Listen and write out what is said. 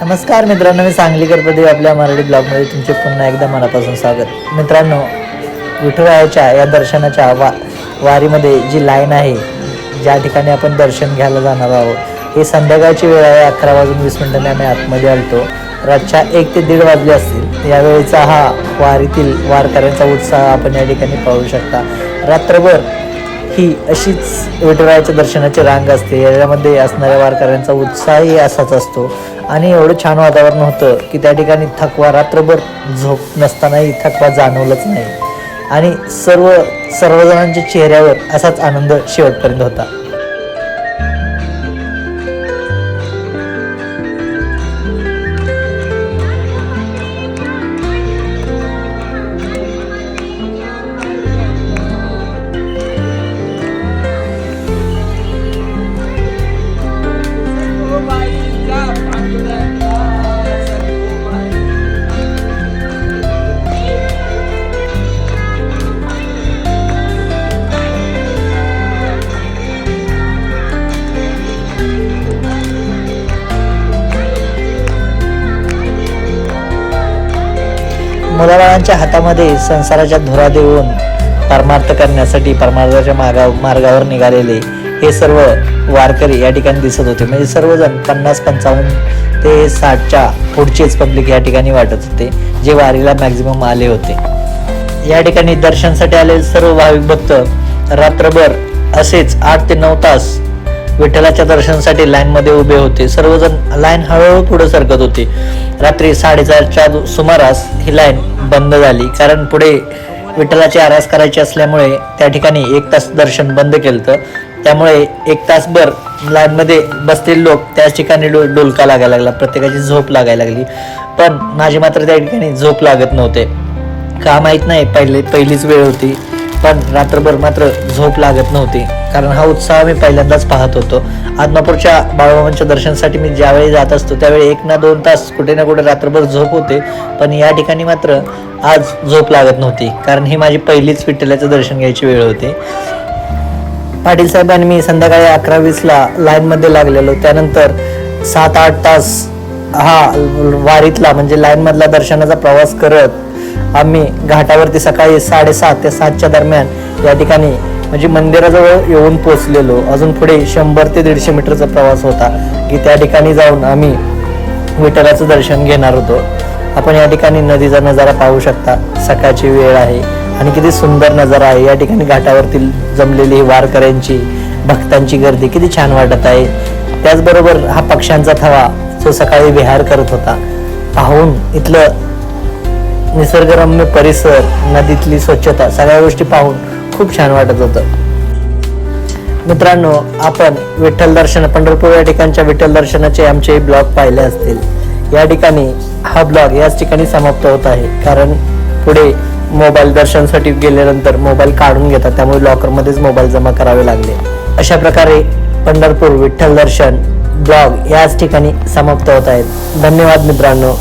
नमस्कार मित्रांनो मी सांगली गणपती आपल्या मराठी ब्लॉगमध्ये तुमचे पुन्हा एकदा मनापासून स्वागत. मित्रांनो विठुरायाच्या या दर्शनाच्या वा वारीमध्ये जी लाईन आहे ज्या ठिकाणी आपण दर्शन घ्यायला जाणार आहोत ही संध्याकाळची वेळ आहे अकरा वाजून वीस मिनिटांनी आम्ही आतमध्ये आलतो. रातच्या एक ते दीड वाजले असतील यावेळेचा हा वारीतील वारकऱ्यांचा उत्साह आपण या ठिकाणी पाहू शकता. रात्रभर ही अशीच विठुरायाच्या दर्शनाची रांग असते. याच्यामध्ये असणाऱ्या वारकऱ्यांचा उत्साहही असाच असतो. आणि एवढं छान वातावरण होतं की त्या ठिकाणी थकवा रात्रभर झोप नसतानाही थकवा जाणवलंच नाही. आणि सर्व सर्वजणांच्या चेहऱ्यावर असाच आनंद शेवटपर्यंत होता. मुलाबाळांच्या हातामध्ये संसाराच्या धुरा देऊन परमार्थ करण्यासाठी परमार्थाच्या मागा मार्गावर निघालेले हे सर्व वारकरी या ठिकाणी दिसत होते. म्हणजे सर्वजण पन्नास पंचावन्न ते साठच्या पुढचेच पब्लिक या ठिकाणी वाटत होते जे वारीला मॅक्झिमम आले होते. या ठिकाणी दर्शनासाठी आलेले सर्व भाविक भक्त रात्रभर असेच आठ ते नऊ तास विठ्ठलाच्या दर्शनासाठी लाईन मध्ये उभे होते. सर्वजण लाईन हळूहळू पुढे सरकत होते. रात्री साडेचारच्या सुमारास ही लाईन बंद झाली. कारण पुढे विठ्ठलाची आरास करायची असल्यामुळे त्या ठिकाणी एक तास दर्शन बंद केलं त्यामुळे एक तासभर लाईनमध्ये बसलेले लोक त्याच ठिकाणी डो डोलका लागायला लागला. प्रत्येकाची झोप लागायला लागली. पण माझी मात्र त्या ठिकाणी झोप लागत नव्हते. का माहीत नाही पहिले पहिलीच वेळ होती. पण रात्रभर मात्र झोप लागत नव्हती. कारण हा उत्साह मी पहिल्यांदाच पाहत होतो. आदमापूरच्या बाळूमामांच्या दर्शनासाठी मी ज्यावेळी जात असतो त्यावेळी एक ना दोन तास कुठे ना कुठे रात्रभर झोप होते. पण या ठिकाणी मात्र आज झोप लागत नव्हती कारण ही माझी पहिलीच विठ्ठलाचं दर्शन घ्यायची वेळ होती. पाटील साहेबांनी मी संध्याकाळी अकरा वीसला लाईनमध्ये लागलेलो. त्यानंतर सात आठ तास हा वारीतला म्हणजे लाईनमधला दर्शनाचा प्रवास करत आम्ही घाटावरती सकाळी साडेसात ते सातच्या दरम्यान या ठिकाणी म्हणजे मंदिराजवळ येऊन पोचलेलो अजून पुढे शंभर ते दीडशे मीटरचा प्रवास होता. की त्या ठिकाणी जाऊन आम्ही विठ्ठलाचं दर्शन घेणार होतो. आपण या ठिकाणी नदीचा नजारा पाहू शकता. सकाळची वेळ आहे. आणि किती सुंदर नजारा आहे. या ठिकाणी घाटावरती जमलेली वारकऱ्यांची भक्तांची गर्दी किती छान वाटत आहे. त्याचबरोबर हा पक्ष्यांचा थवा जो सकाळी विहार करत होता. पाहून इथलं निसर्गरम्य परिसर नदीतली स्वच्छता सगळ्या गोष्टी पाहून खूप छान वाटत होतं. मित्रांनो आपण विठ्ठल दर्शन पंढरपूर या ठिकाणच्या विठ्ठल दर्शनाचे आमचे ब्लॉग पाहिले असतील. या ठिकाणी हा ब्लॉग याच ठिकाणी समाप्त होत आहे. कारण पुढे मोबाईल दर्शनासाठी गेल्यानंतर मोबाईल काढून घेतात त्यामुळे लॉकरमध्येच मोबाईल जमा करावे लागले. अशा प्रकारे पंढरपूर विठ्ठल दर्शन ब्लॉग याच ठिकाणी समाप्त होत आहेत. धन्यवाद मित्रांनो.